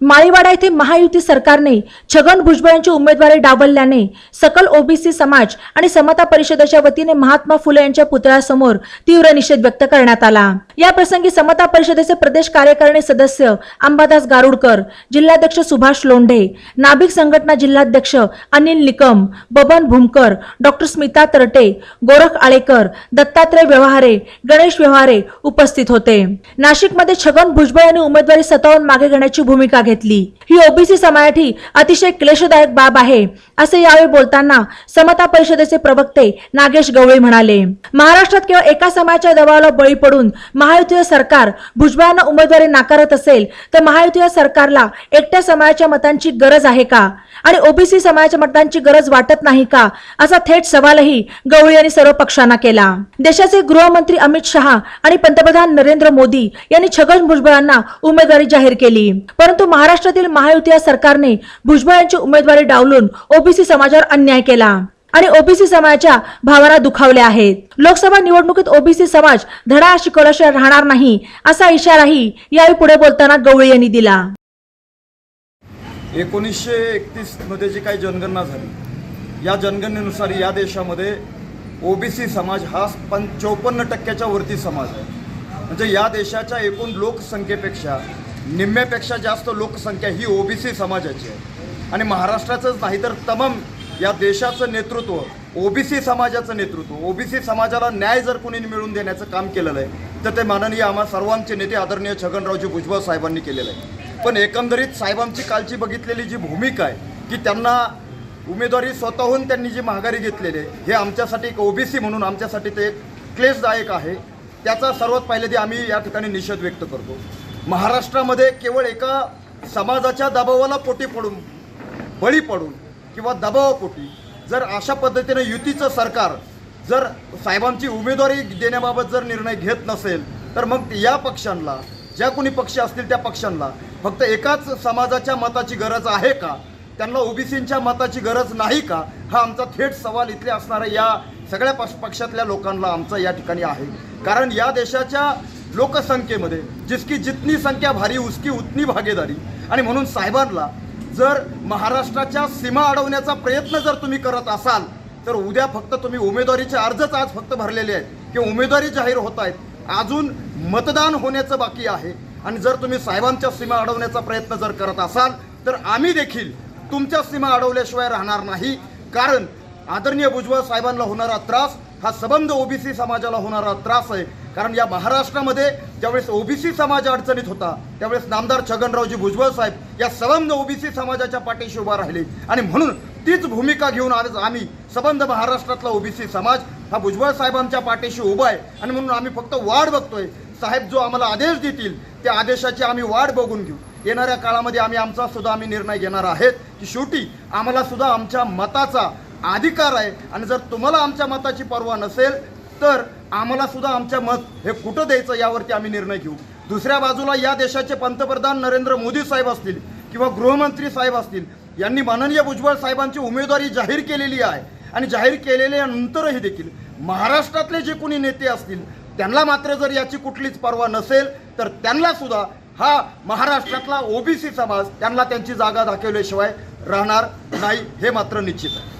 माळीवाडा येथे महायुती सरकारने छगन भुजबळ यांची उमेदवारी डावलल्याने सकल ओबीसी समाज आणि समता परिषदेच्या वतीने महात्मा फुले यांच्या पुतळ्यासमोर तीव्र निषेध व्यक्त करण्यात आला. या प्रसंगी समता परिषदेचे प्रदेश कार्यकारिणी सदस्य अंबादास गारुडकर जिल्हाध्यक्ष सुभाष लोंढे नाभिक संघटना जिल्हाध्यक्ष अनिल निकम बबन भूमकर डॉक्टर स्मिता तरटे गोरख आळेकर दत्तात्रय व्यवहारे गणेश व्यवहारे उपस्थित होते. नाशिकमध्ये छगन भुजबळ यांनी उमेदवारी सतावून मागे घेण्याची भूमिका घेतली. ही ओबीसी समाजासाठी अतिशय क्लेशदायक बाब आहे असे यावेळी बोलताना समता परिषदेचे प्रवक्ते नागेश गवळी म्हणाले. महाराष्ट्रात केवळ एका समाजाच्या दबावाला बळी पडून महायुतीय सरकार भुजबळांना उमेदवारी नाकारत असेल तर महायुतीय सरकारला एकट्या समाजाच्या मतांची गरज आहे का? आणि ओबीसी समाजाच्या मतांची गरज वाटत नाही का? असा थेट सवालही गवळी यांनी सर्व पक्षांना केला. देशाचे गृहमंत्री अमित शहा आणि पंतप्रधान नरेंद्र मोदी यांनी छगन भुजबळांना उमेदवारी जाहीर केली. परंतु महाराष्ट्रातील महायुती या सरकारने भुजबळ यांची उमेदवारी डावलून ओबीसी समाजावर अन्याय केला. आणि ओबीसी समाजाच्या भावना दुखावल्या आहेत. लोकसभा निवडणुकीत ओबीसी समाज धडा शिकवल्याशिवाय राहणार नाही असा इशाराही यावेळी पुढे बोलताना गवळी यांनी दिला. एकोणीसशे एकतीसमध्ये जी काही जनगणना झाली या जनगणनेनुसार या देशामध्ये ओबीसी समाज हा पण चौपन्न टक्क्याच्या वरती समाज आहे. म्हणजे या देशाच्या एकूण लोकसंख्येपेक्षा निम्म्यापेक्षा जास्त लोकसंख्या ही ओबीसी समाजाची आहे. आणि महाराष्ट्राचंच नाही तर तमाम या देशाचं नेतृत्व ओबीसी समाजाचं नेतृत्व ओबीसी समाजाला न्याय जर कोणी मिळवून देण्याचं काम केलेलं आहे तर ते माननीय आम्हा सर्वांचे नेते आदरणीय छगनरावजी भुजबळ साहेबांनी केलेलं आहे. पण एकंदरीत साहेबांची कालची बघितलेली जी भूमिका आहे की त्यांना उमेदवारी स्वतःहून त्यांनी जी माघारी घेतलेली आहे हे आमच्यासाठी एक ओबीसी म्हणून आमच्यासाठी ते एक क्लेशदायक आहे. त्याचा सर्वात पहिले ते आम्ही या ठिकाणी निषेध व्यक्त करतो. महाराष्ट्रामध्ये केवळ एका समाजाच्या दबावाला पोटी पडून बळी पडून किंवा दबावापोटी जर अशा पद्धतीनं युतीचं सरकार जर साहेबांची उमेदवारी देण्याबाबत जर निर्णय घेत नसेल तर मग या पक्षांना ज्या कोणी पक्ष असतील त्या पक्षांना फक्त एकाच समाजाच्या मताची गरज आहे का? त्यांना ओबीसींच्या मताची गरज नाही का? हा आमचा थेट सवाल इथले असणाऱ्या या सगळ्या पक्ष पक्षातल्या लोकांना आमचा या ठिकाणी आहे. कारण या देशाच्या लोकसंख्येमध्ये जिसकी जितनी संख्या भारी उसकी उतनी भागीदारी. आणि म्हणून साहेबांना जर महाराष्ट्राच्या सीमा अडवण्याचा प्रयत्न जर तुम्ही करत असाल तर उद्या फक्त तुम्ही उमेदवारीचे अर्जच आज फक्त भरलेले आहेत किंवा उमेदवारी जाहीर होत आहेत. अजून मतदान होण्याचं बाकी आहे. आणि जर तुम्ही साहेबांच्या सीमा अडवण्याचा प्रयत्न जर करत असाल तर आम्ही देखील तुमच्या सीमा अडवल्याशिवाय राहणार नाही. कारण आदरणीय भुजबळ साहेबांना होणारा त्रास हा सबंध ओबीसी समाजाला होणारा त्रास आहे. कारण या महाराष्ट्रामध्ये ज्यावेळेस ओबीसी समाज अडचणीत होता त्यावेळेस नामदार छगनरावजी भुजबळ साहेब या सबंध ओबीसी समाजाच्या पाठीशी उभा राहिले. आणि म्हणून तीच भूमिका घेऊन आज आम्ही सबंध महाराष्ट्रातला ओबीसी समाज हा भुजबळ साहेबांच्या पाठीशी उभा आहे. आणि म्हणून आम्ही फक्त वाढ बघतोय. साहेब जो आम्हाला आदेश देतील त्या आदेशाची आम्ही वाट बघून घेऊ. येणाऱ्या काळामध्ये आम्ही आमचा सुद्धा आम्ही निर्णय घेणार आहेत की शेवटी आम्हाला सुद्धा आमच्या मताचा अधिकार आहे. आणि जर तुम्हाला आमच्या मताची पर्वा नसेल तर आम्हाला सुद्धा आमच्या मत हे कुठं द्यायचं यावरती आम्ही निर्णय घेऊ. दुसऱ्या बाजूला या देशाचे पंतप्रधान नरेंद्र मोदी साहेब असतील किंवा गृहमंत्री साहेब असतील यांनी माननीय भुजबळ साहेबांची उमेदवारी जाहीर केलेली आहे. आणि जाहीर केलेल्यानंतरही देखील महाराष्ट्रातले जे कोणी नेते असतील त्यांना मात्र जर याची कुठलीच पर्वा नसेल तर त्यांना सुद्धा हा महाराष्ट्रातला ओबीसी समाज त्यांना त्यांची जागा दाखवल्याशिवाय राहणार नाही हे मात्र निश्चित आहे.